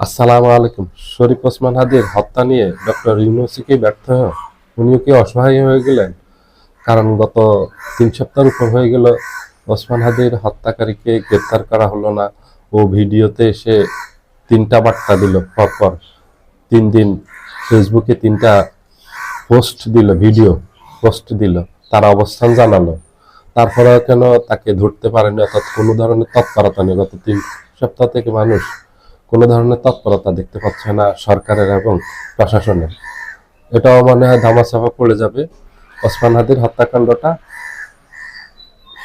আসসালামু আলাইকুম। শরীফ ওসমান হাদির হত্যা নিয়ে ডক্টর ইউনুসি ব্যর্থ হয়ে? উনিও কি অসহায় হয়ে গেলেন? কারণ গত তিন সপ্তাহের উপর হয়ে গেল, ওসমান হাদির হত্যাকারীকে গ্রেপ্তার করা হলো না ও ভিডিওতে এসে তিনটা বার্তা দিল। পরপর তিন দিন ফেসবুকে তিনটা পোস্ট দিল, ভিডিও পোস্ট দিল। তার অবস্থান জানালো। তারপরে কেন তাকে ধরতে পারেনি? অর্থাৎ কোনো ধরনের তৎপরতা নেই। গত তিন সপ্তাহ থেকে মানুষ কোনো ধরনের তৎপরতা দেখতে পাচ্ছে না সরকারের এবং প্রশাসনের। এটাও মনে হয় ধামাচাপা পড়ে যাবে। ওসমান হাদির হত্যাকাণ্ডটা,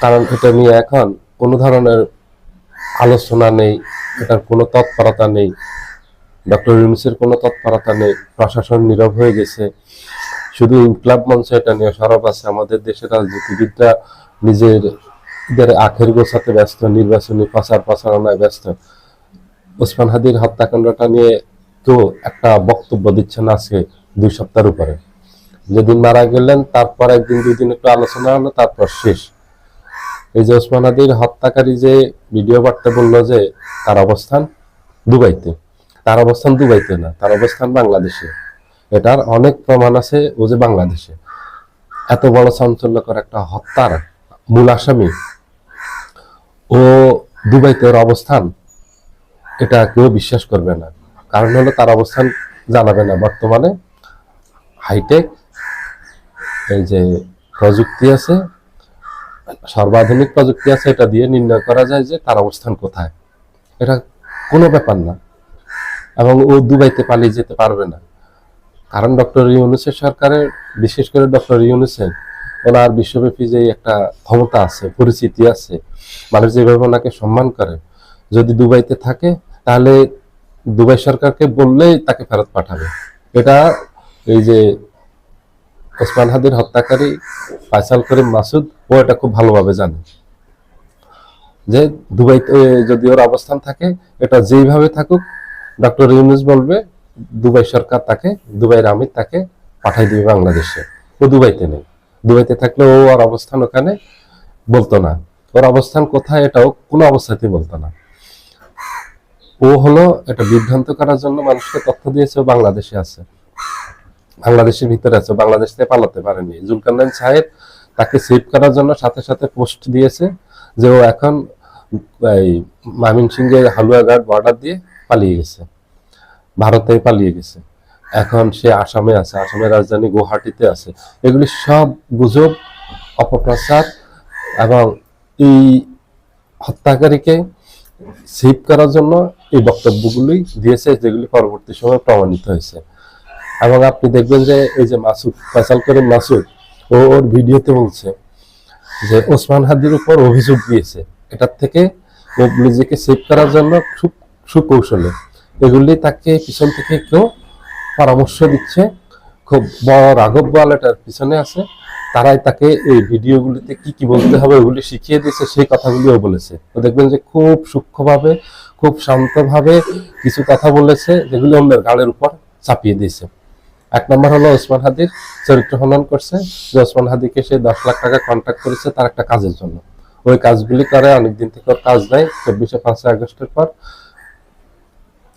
কারণ এটা নিয়ে এখন কোনো ধরনের আলোচনা নেই, এটার কোনো তৎপরতা নেই। ডক্টর ইউনুসের কোনো তৎপরতা নেই, প্রশাসন নীরব হয়ে গেছে। শুধু ইনকলাব মঞ্চ এটা নিয়ে সরব আছে আমাদের দেশের রাজনীতিবিদরা। নিজের আখের গোছাতে ব্যস্ত, নির্বাচনী প্রচার প্রচারণায় ব্যস্ত। ওসমান হাদির হত্যাকাণ্ডটা নিয়ে কেউ একটা বক্তব্য দিচ্ছে না আজকে দুই সপ্তাহের উপরে। যেদিন মারা গেলেন, তারপর একদিন, দুই দিন একটু আলোচনা হলো, তারপর শেষ। এই যে ওসমান হাদির হত্যাকারী যে ভিডিও বার্তা বলল যে তার অবস্থান দুবাইতে। তার অবস্থান দুবাইতে না, তার অবস্থান বাংলাদেশে। এটার অনেক প্রমাণ আছে ও যে বাংলাদেশে। এত বড় চাঞ্চল্যকর একটা হত্যার মূল আসামি। ও দুবাইতে ওর অবস্থান এটা কেউ বিশ্বাস করবে না। কারণ হলো তার অবস্থান জানাবে না। বর্তমানে হাইটেক এই যে প্রযুক্তি আছে, সর্বাধুনিক প্রযুক্তি আছে, এটা দিয়ে নির্ণয় করা যায় যে তার অবস্থান কোথায়। এটা কোনো ব্যাপার না। এবং ও দুবাইতে পালিয়ে যেতে পারবে না। কারণ ডক্টর ইউনুসের সরকারের, বিশেষ করে ডক্টর ইউনুসের, ওনার বিশ্বব্যাপী যে একটা ক্ষমতা আছে, পরিচিতি আছে, মানুষ যেভাবে ওনাকে সম্মান করে, যদি দুবাইতে থাকে তাহলে দুবাই সরকারকে বললেই তাকে ফেরত পাঠাবে। এটা এই যে ওসমান হাদির হত্যাকারী ফাইসাল করিম মাসুদ, ও এটা খুব ভালোভাবে জানে। যে দুবাইতে যদি ওর অবস্থান থাকে, এটা যেইভাবে থাকুক, ডক্টর ইউনুস বলবে, দুবাই সরকার তাকে, দুবাইয়ের আমির তাকে পাঠাই দিবে বাংলাদেশে। ও দুবাইতে নেই। দুবাইতে থাকলে ও ওর অবস্থান ওখানে বলতো না। ওর অবস্থান কোথায়, এটাও কোনো অবস্থাতেই বলতো না। ও হলো এটা বিভ্রান্ত করার জন্য মানুষকে তথ্য দিয়েছে বাংলাদেশে আছে। বাংলাদেশের ভিতরে আছে বাংলাদেশ থেকে পালাতে পারেনি। জুলকান্নাইন সাহেব তাকে সেভ করার জন্য সাথে সাথে পোস্ট দিয়েছে যে ও এখন এই ময়মনসিংহের হালুয়াঘাট বর্ডার দিয়ে পালিয়ে গেছে। ভারতে পালিয়ে গেছে। এখন সে আসামে আছে, আসামের রাজধানী গুয়াহাটিতে আছে। এগুলি সব গুজব, অপপ্রচার এবং এই হত্যাকারীকে সেভ করার জন্য এই বক্তব্যগুলি দিয়েছে যেগুলি পরবর্তী সময় প্রমাণিত হয়েছে। এবং আপনি দেখবেন যে এই যে মাসুদ, ফয়সাল করিম মাসুদ, ও ওর ভিডিওতে বলছে যে ওসমান হাদির উপর অভিযোগ দিয়েছে। এটার থেকে ও নিজেকে সেভ করার জন্য খুব সুকৌশলে এগুলি তাকে পিছন থেকে কেউ পরামর্শ দিচ্ছে। খুব বড় রাঘব বল এটার পিছনে আছে। তারাই তাকে এই ভিডিওগুলিতে কি কি বলতে হবে ওগুলি শিখিয়ে দিয়েছে, সেই কথাগুলিও বলেছে। তো দেখবেন যে খুব সূক্ষ্মভাবে খুব শান্তভাবে কিছু কথা বলেছে, যেগুলি অন্যের গাড়ের উপর চাপিয়ে দিয়েছে। এক নম্বর হলো ওসমান হাদির চরিত্র হনন করছে, যে ওসমান হাদিকে সে দশ লাখ টাকা কন্ট্যাক্ট করেছে তার একটা কাজের জন্য। ওই কাজগুলি করে, অনেকদিন থেকে কাজ নাই, চব্বিশে পাঁচই আগস্টের পর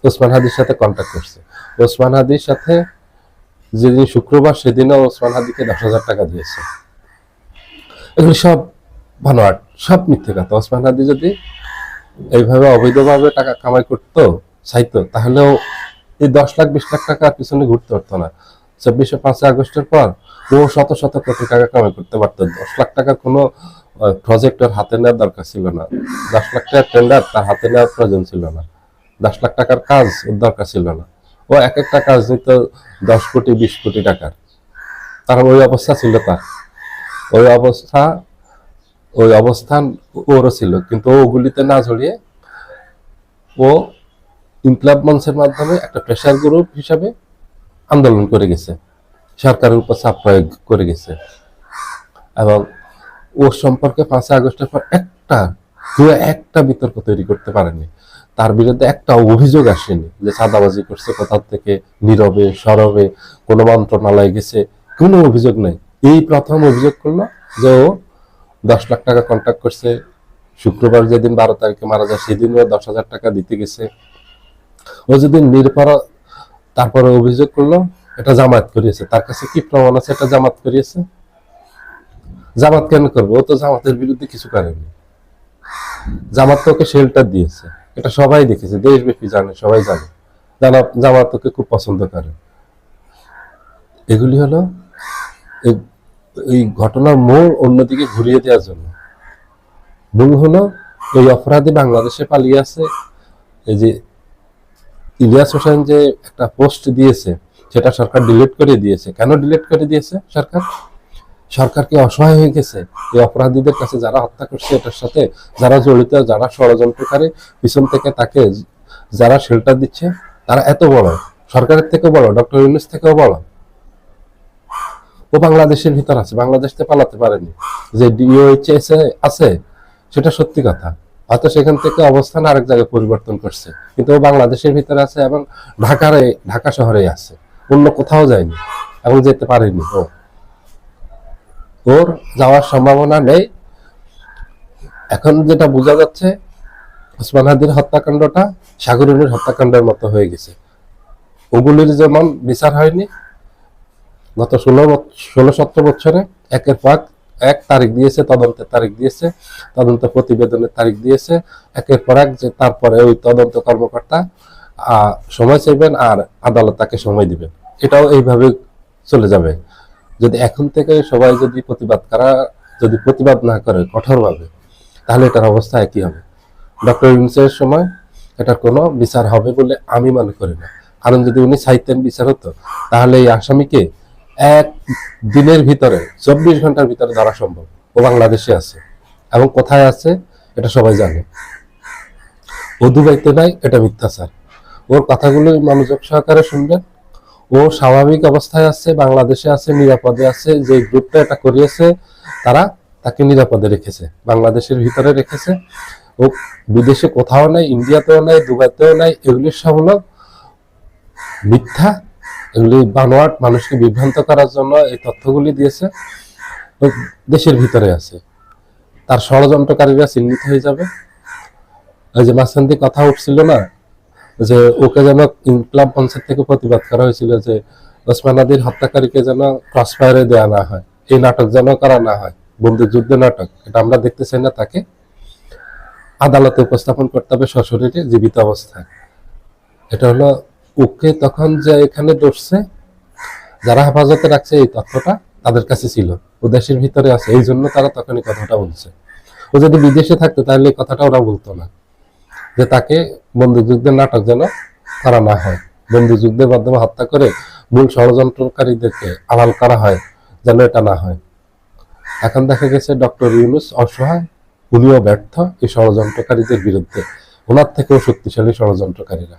ওসমান হাদির সাথে কন্ট্যাক্ট করছে। ওসমান হাদির সাথে যেদিন শুক্রবার সেদিনও ওসমান হাদিকে দশ হাজার টাকা দিয়েছে। এগুলি সব ভানোয়াট সব মিথ্যে কথা। ওসমান হাদি যদি এইভাবে অবৈধভাবে টাকা কামাই করতো, চাইতো, তাহলেও এই দশ লাখ, বিশ লাখ টাকা পিছনে ঘুরতে পারতো না। চব্বিশে পাঁচই আগস্টের পর ও শত শত কোটি টাকা কামাই করতে পারতো। দশ লাখ টাকার কোনো প্রজেক্ট ওর হাতে নেওয়ার দরকার ছিল না। দশ লাখ টাকার টেন্ডার তার হাতে নেওয়ার প্রয়োজন ছিল না। দশ লাখ টাকার কাজ দরকার ছিল না। ও এক একটা কাজ নিত দশ কোটি, বিশ কোটি টাকার। তার ওই অবস্থা ছিল তার। ওই অবস্থা ওই অবস্থান ওরও ছিল। কিন্তু ওগুলিতে না জড়িয়ে ও ইনকলাব মঞ্চের মাধ্যমে একটা প্রেশার গ্রুপ হিসাবে আন্দোলন করে গেছে। সরকারের উপর চাপ প্রয়োগ করে গেছে। এবং ও সম্পর্কে পাঁচই আগস্টের পর একটা একটা বিতর্ক তৈরি করতে পারেনি। তার বিরুদ্ধে একটা অভিযোগ আসেনি যে চাঁদাবাজি করছে, কোথাও থেকে নীরবে, সরবে, কোনো মন্ত্রণালয়ে গেছে, কোনো অভিযোগ নেই। এই প্রথম অভিযোগ করল যে ও দশ লাখ টাকা কন্ট্যাক্ট করছে। শুক্রবার যেদিন বারো তারিখে মারা যায়, সেদিনও দশ হাজার টাকা দিতে গেছে। ও যদি নিরপর তারপরে অভিযোগ করল, এটা জামাত করিয়েছে। তার কাছে কি প্রমাণ আছে? এটা জামাত করিয়েছে। জামাত কেন করবে? ও তো জামাতের বিরুদ্ধে কিছু করেনি। জামাত তো ওকে শেল্টার দিয়েছে। এটা সবাই দেখেছে, দেশব্যাপী জানে, সবাই জানে। জামাত ওকে খুব পছন্দ করে। এগুলি হলো এই- ঘটনার মোড় অন্যদিকে ঘুরিয়ে দেওয়ার জন্য। মূল হলো, এই অপরাধী বাংলাদেশে পালিয়ে আছে এই যে ইলিয়াস হোসেন যে একটা পোস্ট দিয়েছে, সেটা সরকার ডিলিট করে দিয়েছে। কেন ডিলিট করে দিয়েছে সরকার? সরকারকে অসহায় হয়ে গেছে। এই অপরাধীদের কাছে যারা হত্যা করছে, এটার সাথে যারা জড়িত, যারা ষড়যন্ত্রকারী, পিছন থেকে তাকে যারা শেল্টার দিচ্ছে, তারা এত বড়। সরকারের থেকে বড়, ডক্টর ইউনুস থেকেও বড়। ও বাংলাদেশের ভিতর আছে, বাংলাদেশ থেকে পালাতে পারেনি। যে ডিওএইচএস আছে, সেটা সত্যি কথা। হয়তো সেখান থেকে অবস্থান আরেক জায়গায় পরিবর্তন করছে। কিন্তু ও বাংলাদেশের ভিতরে আছে এবং ঢাকার ঢাকা শহরেই আছে। অন্য কোথাও যায়নি এবং যেতে পারেনি ও। ওর যাওয়ার সম্ভাবনা নেই। এখন যেটা বোঝা যাচ্ছে, ওসমান হাদির হত্যাকাণ্ডটা সাগরুনির হত্যাকাণ্ডের মতো হয়ে গেছে। ওগুলির যেমন বিচার হয়নি গত ষোলো ষোলো সতেরো বছরে একের পর এক তারিখ দিয়েছে, তদন্তের তারিখ দিয়েছে, তদন্ত প্রতিবেদনের তারিখ দিয়েছে। একের পর এক যে তারপরে ওই তদন্ত কর্মকর্তা সময় চাইবেন আর আদালত তাকে সময় দিবেন। এটাও এইভাবে চলে যাবে। যদি এখন থেকে সবাই যদি প্রতিবাদ করা, যদি প্রতিবাদ না করে কঠোরভাবে, তাহলে এটার অবস্থা একই হবে। ডক্টর ইউনুসের সময় এটার কোনো বিচার হবে বলে আমি মনে করি না। কারণ যদি উনি চাইতেন বিচার হতো, তাহলে এই আসামিকে এক দিনের ভিতরে, চব্বিশ ঘণ্টার ভিতরে ধরা সম্ভব। ও বাংলাদেশে আছে। এবং কোথায় আছে, এটা সবাই জানে। ও দুবাইতে নাই, এটা মিথ্যাচার। ওর কথাগুলো মনোযোগ সহকারে শুনবেন। ও স্বাভাবিক অবস্থায় আছে, বাংলাদেশে আছে, নিরাপদে আছে, যে গ্রুপটা এটা করিয়েছে, তারা তাকে নিরাপদে রেখেছে, বাংলাদেশের ভিতরে রেখেছে। ও বিদেশে কোথাও নাই, ইন্ডিয়াতেও নাই, দুবাইতেও নাই, এগুলি সব হলো মিথ্যা এগুলি বানোয়াট মানুষকে বিভ্রান্ত করার জন্য এই তথ্যগুলি দিয়েছে দেশের ভিতরে আছে। তার ষড়যন্ত্রকারীরা চিহ্নিত হয়ে যাবে। ওই যে মাঝখান কথা উঠছিল না, যে ওকে যেন ইনকলাব পঞ্চায়েত থেকে প্রতিবাদ করা হয়েছিল যে ওসমান আদির হত্যাকারীকে যেন ক্রস ফায়ারে দেওয়া না হয়, এই নাটক যেন করা না হয়, বন্দুক যুদ্ধ নাটক, এটা আমরা দেখতে চাই না তাকে। আদালতে উপস্থাপন করতে হবে সশরীরে জীবিত অবস্থায়। এটা হলো ওকে তখন যে এখানে দোষছে যারা হেফাজতে রাখছে এই তথ্যটা তাদের কাছে ছিল। ও দেশের ভিতরে আছে, এই জন্য তারা তখন এই কথাটা বলছে। ও যদি বিদেশে থাকতো, তাহলে এই কথাটা ওরা বলতো না। যে তাকে বন্দুকযুদ্ধের নাটক যেন করা না হয়। বন্দুকযুদ্ধের মাধ্যমে হত্যা করে মূল ষড়যন্ত্রকারীদেরকে আড়াল করা হয়, যেন এটা না হয়। এখন দেখা গেছে ডক্টর ইউনুস অসহায় উনিও ব্যর্থ এই ষড়যন্ত্রকারীদের বিরুদ্ধে। ওনার থেকেও শক্তিশালী ষড়যন্ত্রকারীরা।